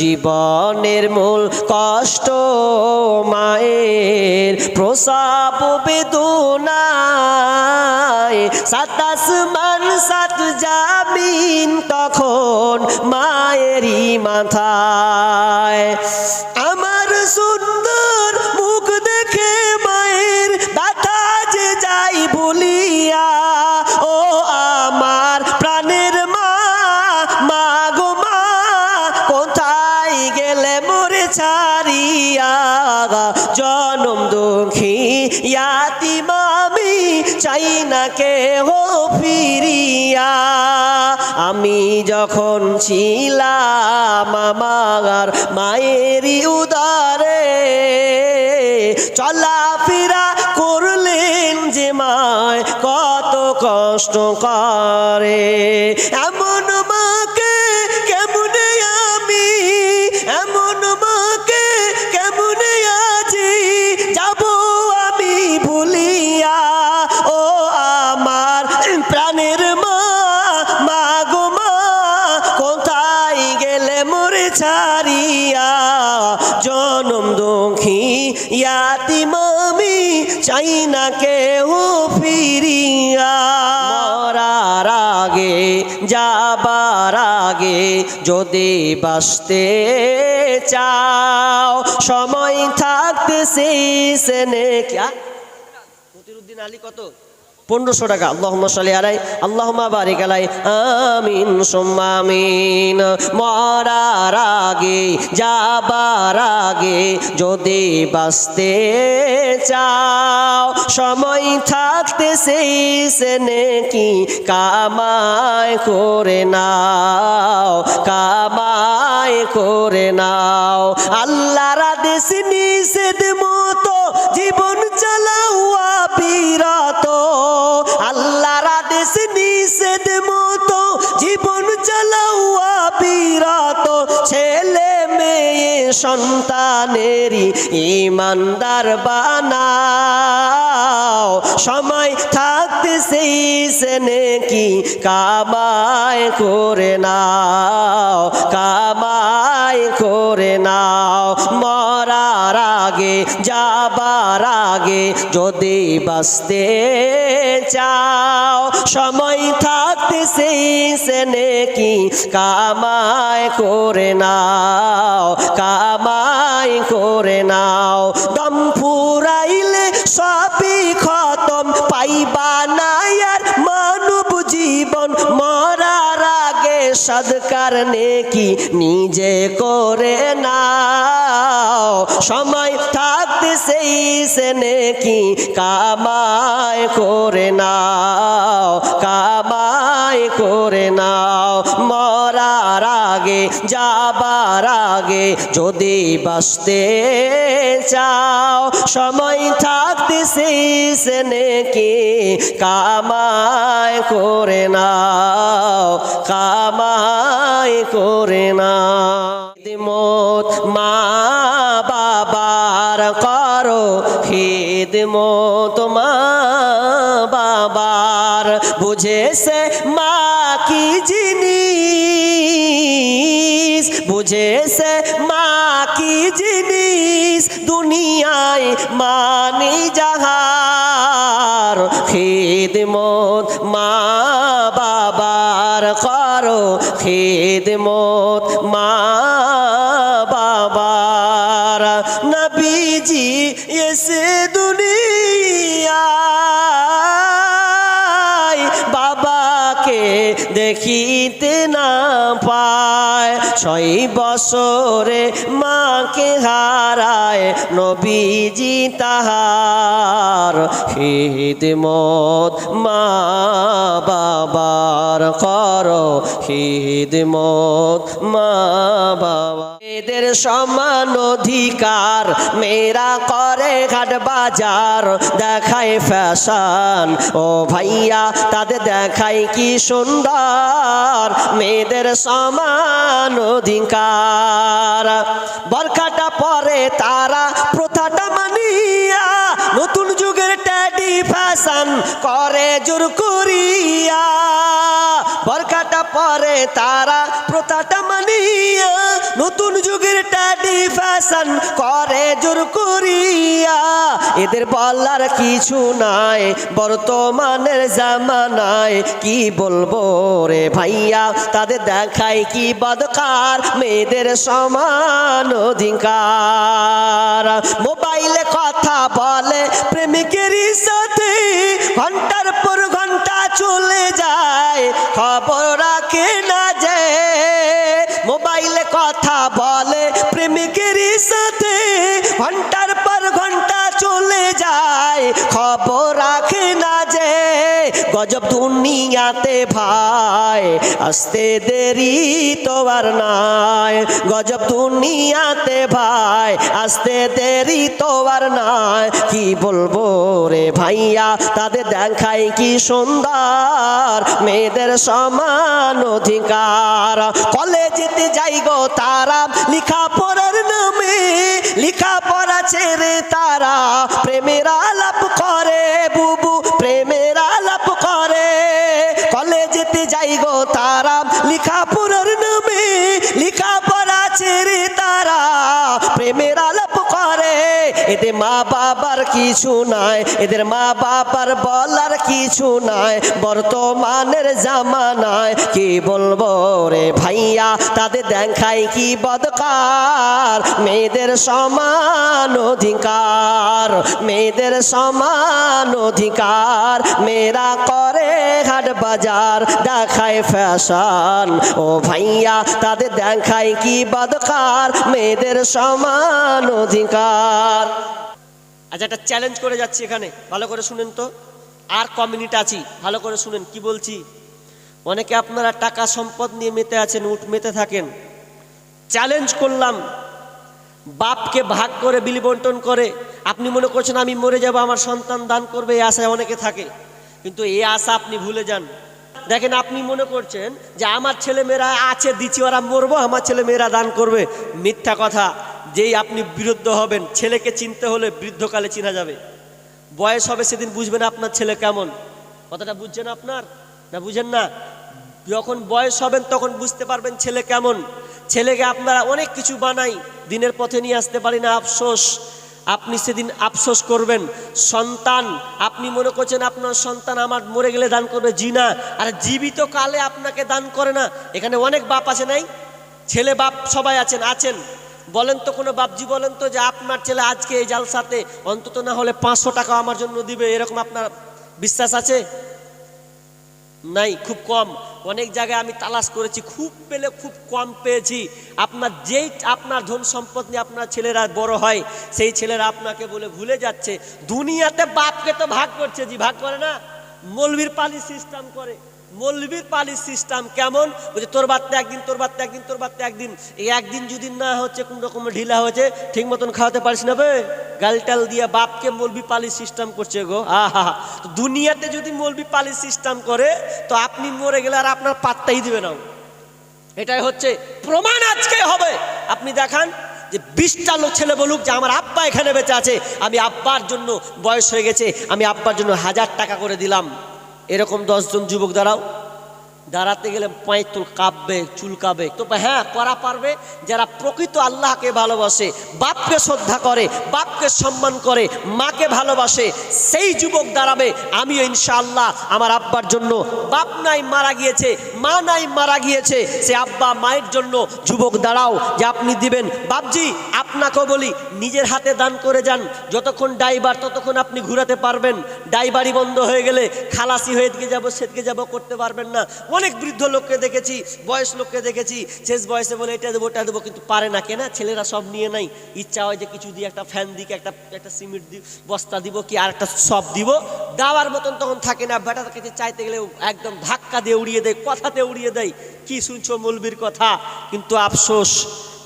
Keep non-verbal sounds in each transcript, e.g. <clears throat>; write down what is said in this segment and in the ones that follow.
জীবনের মূল কষ্ট মায়ের প্রসাব বেদনায়। সাতাশ মান সাত জামিন তখন মায়েরই মাথায়। আমার সুন্দর আমি যখন ছিলাম আমার মায়েরই উদারে চলাফেরা করলেন যে মায় কত কষ্ট করে। এমন ইয়াতি মামি চাই না কেউ ফিরিয়া। মরার আগে, যাবার আগে যদি বাসতে চাও, সময় থাকতে শেষে ক্যা মতিরুদ্দিন আলী কত? পনেরোশো টাকা। আল্লাহ সাল্লি আলাই আল্লাহ বারিক আলাই, আমিন, সুম্মা আমিন। মরার আগে যাবার আগে যদি বাঁচতে চাও, সময় থাকতে সেই কি কামাই করে নাও, কামাই করে নাও। আল্লাহর আদেশ নিষেধ জীবন চালাও ছেলে মেয়ে সন্তানেরই ইমানদার বানাও। সময় থাকতে সেই কি কামাই করে নাও, কামাই করে নাও। মরার আগে, যাবার আগে যদি বাঁচতে চাও, সময় থাকতে সেই সেনে কি কামাই করে নাও কামাই করে নাও দম সদকার নেকি নিজে করে নাও? সময় থাকতে সেই সে নেকি কামায় করে নাও? কামায় করে নাও। মরার আগে, যাবার আগে যদি বাঁচতে চাও, সময় থাকতে সেই সে নেকি? কামাই করে নাও, কামাই করে না মত মা বাবার করো, খিদমত মা বাবার, বুঝেছে বুঝেছে মা কি জিনিস দুনিয়ায় মানি যাহার। খিদমত মা বাবার করো, খিদমত মা বাবার। নবীজি এসে দুনিয়ায় বাবাকে দেখিতে বছরে মাকে হারায় নবীজি তাহার। হিদমত মা বাবার কর। হিদমত মা সমান অধিকার। মেয়েরা করে ঘাট বাজার, দেখায় ফ্যাশন। ও ভাইয়া, তাদের দেখায় কি সুন্দর? মেয়েদের সমান অধিকার। বরখাটা পরে তারা প্রথাটা মানিয়া নতুন যুগের ট্যাডি ফ্যাশন করে জোর করিয়া। বরখাটা পরে তারা মানিয়া নতুন যুগের ট্যাডি ফ্যাশন করে জোর করিয়া। এদের বলার কিছু নাই, বর্তমানের জামানায়। কি বলব রে ভাইয়া, তাদের দেখায় কি বদকার? মেয়েদের সমান অধিকার। মোবাইলে কথা বলে প্রেমিকেরই সাথে, ঘণ্টার পর ঘণ্টা চলে যায়। খবর ঘণ্টার পর ঘণ্টা চলে যায়, খবর রাখে না যে গজব দুনিয়াতে ভাই। আসতে দেরি তো আর নাই, গজব দুনিয়াতে ভাই। আসতে দেরি তো আর নাই, কি বলব রে ভাইয়া, তাদের দেখাই কি সুন্দর, মেয়েদের সমান অধিকার। কলেজেতে যাই গো তারা লিখা পড়ার নামে লিখা ছেড়ে তারা? প্রেমের আলাপ করে বুবু, প্রেমের আলাপ করে। কলেজেতে যাই গো তারা লিখা পড়ার এদের মা বাবার কিছু নাই, এদের মা বাবার বলার কিছু নাই, বর্তমানের জামানায় কি বলব রে ভাইয়া? তাদের দেখাই কি বদকার? মেয়েদের সমান অধিকার, মেয়েদের সমান অধিকার। মেয়েরা করে হাট বাজার, দেখায় ফ্যাশন। ও ভাইয়া, তাদের দেখায় কি বদকার? মেয়েদের সমান অধিকার। আচ্ছা একটা চ্যালেঞ্জ করে যাচ্ছি এখানে। ভালো করে শুনেন তো। আর ক মিনিট আছি? ভালো করে শুনেন, কি বলছি? অনেকে আপনারা টাকা সম্পদ নিয়ে মেতে আছেন উঠ মেতে থাকেন। চ্যালেঞ্জ করলাম। বাপকে ভাগ করে বিলি বন্টন করে। আপনি মনে করছেন আমি মরে যাব, আমার সন্তান দান করবে, এই আশায় অনেকে থাকে। কিন্তু এই আশা আপনি ভুলে যান। দেখেন, আপনি মনে করছেন যে আমার ছেলে মেয়েরা আছে, দিচ্ছি, ওরা মরবো, আমার ছেলে মেয়েরা দান করবে। মিথ্যা কথা। যেই আপনি বিরুদ্ধ হবেন, ছেলেকে চিনতে হলে বৃদ্ধকালে চিনা যাবে। বয়স হবে সেদিন বুঝবেন আপনার ছেলে কেমন। কথাটা বুঝছেন আপনার? না বুঝেন না? যখন বয়স হবেন তখন বুঝতে পারবেন ছেলে কেমন। ছেলেকে আপনারা অনেক কিছু বানাই, দিনের পথে নিয়ে আসতে পারি না, আফসোস। আপনি সেদিন আফসোস করবেন। সন্তান, আপনি মনে করছেন আপনার সন্তান আমার মরে গেলে দান করবে। জি না। আর জীবিত কালে আপনাকে দান করে না। এখানে অনেক বাপ আছে নাই? ছেলে বাপ সবাই আছেন আছেন। বলেন তো কোনো বাপজি, বলেন তো যে আপনার ছেলে আজকে এই জালসাতে অন্তত না হলে পাঁচশো টাকা আমার জন্য দিবে, এরকম আপনার বিশ্বাস আছে? নাই, খুব কম। অনেক জায়গায় আমি তালাশ করেছি, খুব পেলে খুব কম পেয়েছি। আপনার যেই আপনার ধন সম্পদ নিয়ে আপনার ছেলেরা বড় হয়, সেই ছেলেরা আপনাকে বলে ভুলে যাচ্ছে। দুনিয়াতে বাপকে তো ভাগ করছে জি, ভাগ করে না? মলবির পালি সিস্টেম করে। মলবির পালি সিস্টেম কেমন? বলছে, তোর বাচ্চা একদিন, তোর বাচ্চা একদিন, তোর বাচ্চা একদিন। এই একদিন যদি না হচ্ছে, কোন রকম ঢিলা হয়েছে, ঠিক মতন খাওয়াতে পারিস না বে। গালটাল দিয়ে বাপকে মলবি পালি সিস্টেম করছে গো। আহা তো দুনিয়াতে যদি মলবি পালি সিস্টেম করে, তো আপনি মরে গেলে আর আপনার পাত্তাই দিবে না এটাই হচ্ছে প্রমাণ আজকে হবে। আপনি দেখান যে বিশটা লোক ছেলে বলুক যে আমার আব্বা এখানে বেঁচে আছে, আমি আব্বার জন্য বয়স হয়ে গেছে, আমি আব্বার জন্য হাজার টাকা করে দিলাম। এরকম দশজন যুবক দাঁড়াও। দাঁড়াতে গেলে পাঁয়তুল কাঁপবে, চুল কাঁপবে। তো হ্যাঁ করা পারবে। যারা প্রকৃত আল্লাহকে ভালোবাসে, বাপকে শ্রদ্ধা করে, বাপকে সম্মান করে, মাকে ভালোবাসে, সেই যুবক দাঁড়াবে। আমিও ইনশাআল্লাহ আমার আব্বার জন্য। বাপ নাই, মারা গিয়েছে। মা নাই মারা গিয়েছে, সে আব্বা মায়ের জন্য যুবক দাঁড়াও, যে আপনি দিবেন। বাপজি, আপনাকেও বলি, নিজের হাতে দান করে যান। যতক্ষণ ড্রাইভার, ততক্ষণ আপনি ঘুরাতে পারবেন। ড্রাইভারই বন্ধ হয়ে গেলে খালাসি হয়ে দিকে যাব, সেদিকে যাব, করতে পারবেন না। অনেক বৃদ্ধ লোককে দেখেছি, বয়স লোককে দেখেছি, শেষ বয়সে বলে, এটা দেবো, ওটা দেবো, কিন্তু পারে না। কেনা? ছেলেরা সব নিয়ে নাই। ইচ্ছা হয় যে কিছু দিয়ে একটা ফ্যান দিকে, একটা একটা সিমেন্ট দি বস্তা দিব কি, আর একটা সব দিব। দেওয়ার মতন তখন থাকে না। বেটার কাছে চাইতে গেলে একদম ধাক্কা দিয়ে উড়িয়ে দেয় কথাতে উড়িয়ে দেয়। কি শুনছো মৌলবীর কথা? কিন্তু আফসোস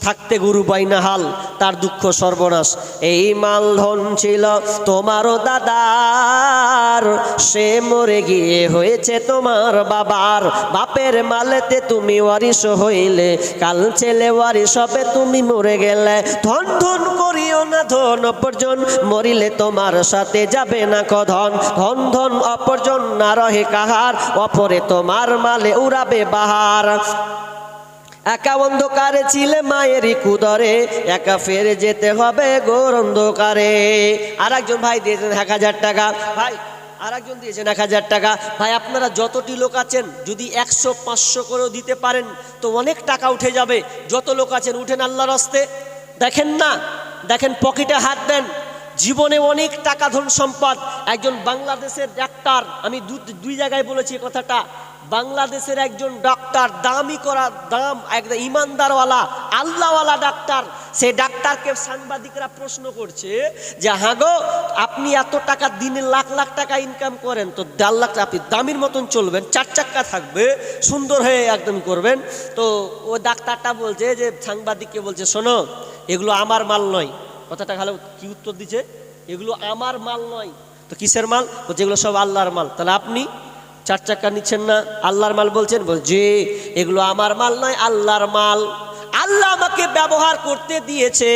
থাকতে গুরু বাইনা হাল তার দুঃখ সর্বনাশ। এই মাল ধন ছিল তোমারও দাদার, সে মরে গিয়ে হয়েছে তোমার বাবার। বাপের মালেতে তুমি ওয়ারিস হইলে, কাল ছেলে ওয়ারিস হবে, তুমি মরে গেলে। ধন ধন করিও না, ধন অপরজন, মরিলে তোমার সাথে যাবে না কধন। ধন ধন অপরজন না রহে কাহার, অপরে তোমার মালে উড়াবে বাহার। একা অন্ধকারে ছিলে মায়ের কুদরে, একা ফেরে যেতে হবে গোর অন্ধকারে। আর একজন ভাই দিয়েছেন এক হাজার টাকা। ভাই আর একজন দিয়েছেন এক হাজার টাকা। ভাই, আপনারা যতটি লোক আছেন, যদি একশো, পাঁচশো করেও দিতে পারেন, তো অনেক টাকা উঠে যাবে। যত লোক আছেন, উঠেন আল্লাহর হস্তে। দেখেন না, দেখেন পকেটে হাত দেন। জীবনে অনেক টাকা ধন সম্পদ। একজন বাংলাদেশের ডাক্তার, আমি দুই জায়গায় বলেছি কথাটা। বাংলাদেশের একজন ডাক্তার, দামি করা দাম, একদম ইমানদারওয়ালা, আল্লাহওয়ালা ডাক্তার। সে ডাক্তারকে সাংবাদিকরা প্রশ্ন করছে যে হ্যাঁ গো আপনি এত টাকা দিনে লাখ লাখ টাকা ইনকাম করেন, তো দেড় লাখ, আপনি দামির মতন চলবেন, চার চাক্কা থাকবে, সুন্দর হয়ে একদম করবেন। তো ও ডাক্তারটা বলছে যে, সাংবাদিককে বলছে, শোনো, এগুলো আমার মাল নয়। কথাটা ভালো কি উত্তর দিচ্ছে এগুলো আমার মাল নয়। তো কিসের মাল? এগুলো সব আল্লাহর মাল। তাহলে আপনি চার চাক্কা নিচ্ছেন না? আল্লাহর মাল বলছেন বল যে এগুলো আমার মাল নয়, আল্লাহর মাল। আল্লাহ আমাকে ব্যবহার করতে দিয়েছে।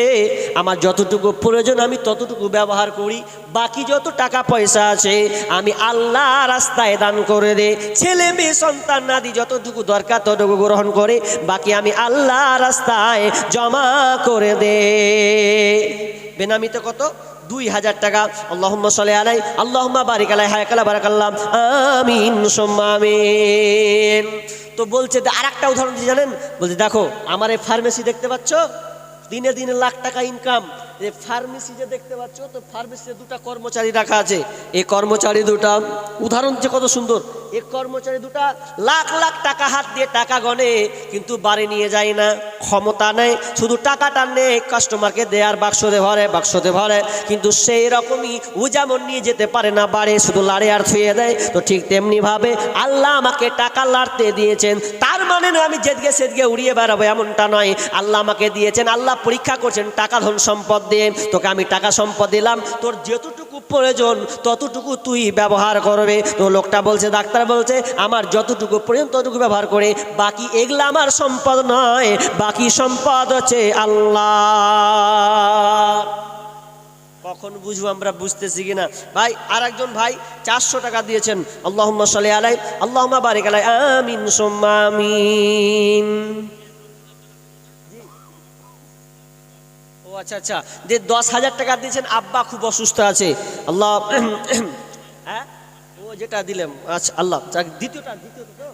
আমার যতটুকু প্রয়োজন, আমি ততটুকু ব্যবহার করি। বাকি যত টাকা পয়সা আছে, আমি আল্লাহ রাস্তায় দান করে দে। ছেলে মেয়ে, সন্তান নাদি যতটুকু দরকার, ততটুকু গ্রহণ করে। বাকি আমি আল্লাহ রাস্তায় জমা করে দে। বেনামিতে কত? দুই হাজার টাকা। আল্লাহুম্মা সালে আলাই আল্লাহম্মা বারিক আলাই হায়কালা বারাকাল্লাম আমিন, সুম্মা আমিন। তো বলছে আর একটা উদাহরণ দিয়ে জানেন? বলছে, দেখো, আমার এই ফার্মেসি দেখতে পাচ্ছ? দিনে দিনে লাখ টাকা ইনকাম এই ফার্মেসি যে দেখতে পাচ্ছ, তো ফার্মেসিতে দুটা কর্মচারী রাখা আছে। এই কর্মচারী দুটা, উদাহরণ যে কত সুন্দর এই কর্মচারী দুটা লাখ লাখ টাকা হাত দিয়ে টাকা গনে কিন্তু বাড়ি নিয়ে যায় না, ক্ষমতা নেই, শুধু টাকাটা নেই কাস্টমারকে দেয়ার বাক্সতে ভরে বাক্সতে ভরে, কিন্তু সেই রকমই ও যেমন নিয়ে যেতে পারে না, বাড়ি শুধু লাড়ে আর ছুঁয়ে দেয়। তো ঠিক তেমনি ভাবে আল্লাহ আমাকে টাকা লাড়তে দিয়েছেন তার মানে না আমি যেদিকে সেদিকে উড়িয়ে বেড়াবো, এমনটা নয়। আল্লাহ আমাকে দিয়েছেন, আল্লাহ পরীক্ষা করছেন, টাকা ধন সম্পদ দিয়ে। তোকে আমি টাকা সম্পদ দিলাম, তোর যতটুকু প্রয়োজন, ততটুকু তুই ব্যবহার করবে। তো লোকটা বলছে, ডাক্তার বলছে, আমার যতটুকু প্রয়োজন, ততটুকু ব্যবহার করে, বাকি এগুলো আমার সম্পদ নয়, বাকি সম্পদ হচ্ছে আল্লাহ। কখন বুঝব আমরা বুঝতেছি কিনা ভাই আর একজন ভাই চারশো টাকা দিয়েছেন। আল্লাহ সালে আলাই আল্লাহ বারিক আলাই আমিন সুম্মা আমিন। ও আচ্ছা আচ্ছা। যে দশ হাজার টাকা দিয়েছেন, আব্বা খুব অসুস্থ আছে। আল্লাহ <clears throat> হ্যাঁ? ও যেটা দিলাম আচ্ছা আল্লাহ দ্বিতীয়টা দ্বিতীয়টা তো?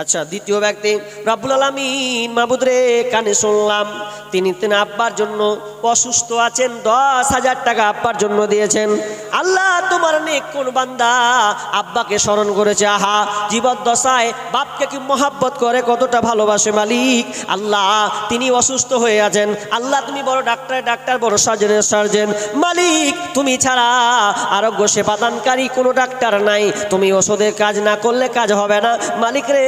আচ্ছা দ্বিতীয় ব্যক্তি, রাব্বুল আলমিন মাহবুদ রে, কানে শুনলাম। তিনি তিনি আব্বার জন্য অসুস্থ আছেন, দশ হাজার টাকা আব্বার জন্য দিয়েছেন। আল্লাহ তোমার নেক কোন বান্দা? আব্বাকে স্মরণ করেছে, আহা, জীবদ্দশায় বাপকে কি মহাব্বত করে, কতটা ভালোবাসে মালিক? আল্লাহ, তিনি অসুস্থ হয়ে আছেন। আল্লাহ, তুমি বড় ডাক্তার ডাক্তার, বড় সার্জনের সার্জেন। মালিক, তুমি ছাড়া আরোগ্য সেবাদানকারী কোনো ডাক্তার নাই। তুমি ওষুধের কাজ না করলে কাজ হবে না। মালিক রে,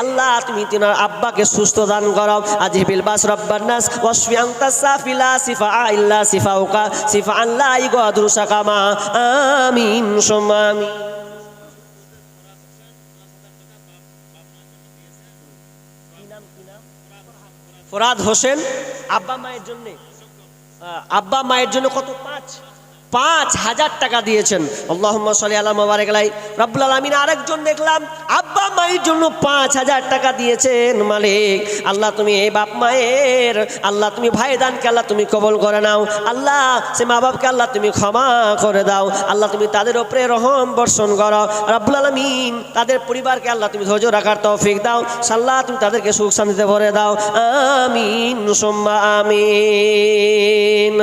আল্লাহ, তুমি তিনার আব্বাকে সুস্থ দান করো। আজিবিল বাস রব্বান্নাস ওয়াসফি আনতা সাফিলা, সিফা ইল্লা সিফাউকা সিফা আল্লাহ ইগাদুর সাকামা। আমিন সোমামি ফরাদ হোসেন আব্বা মায়ের জন্য আব্বা মায়ের জন্য কত? পাঁচ। পাঁচ হাজার টাকা দিয়েছেন। আল্লাহ সালি রব্বুল আলমিন আরেকজন দেখলাম, আব্বা মায়ের জন্য পাঁচ হাজার টাকা দিয়েছেন মালিক। আল্লাহ তুমি এই বাপ মায়ের, আল্লাহ তুমি ভাই দানকে আল্লাহ তুমি কবল করে নাও। আল্লাহ সে মা বাপকে আল্লাহ তুমি ক্ষমা করে দাও। আল্লাহ তুমি তাদের ওপরে রহম বর্ষণ করো। রব্বুল আলমিন তাদের পরিবারকে আল্লাহ তুমি ধৈর্য রাখার তৌফিক দাও। সাল্লাহ তুমি তাদেরকে সুখ শান্তিতে ভরে দাও। আমিন, সোম্মা আমিন।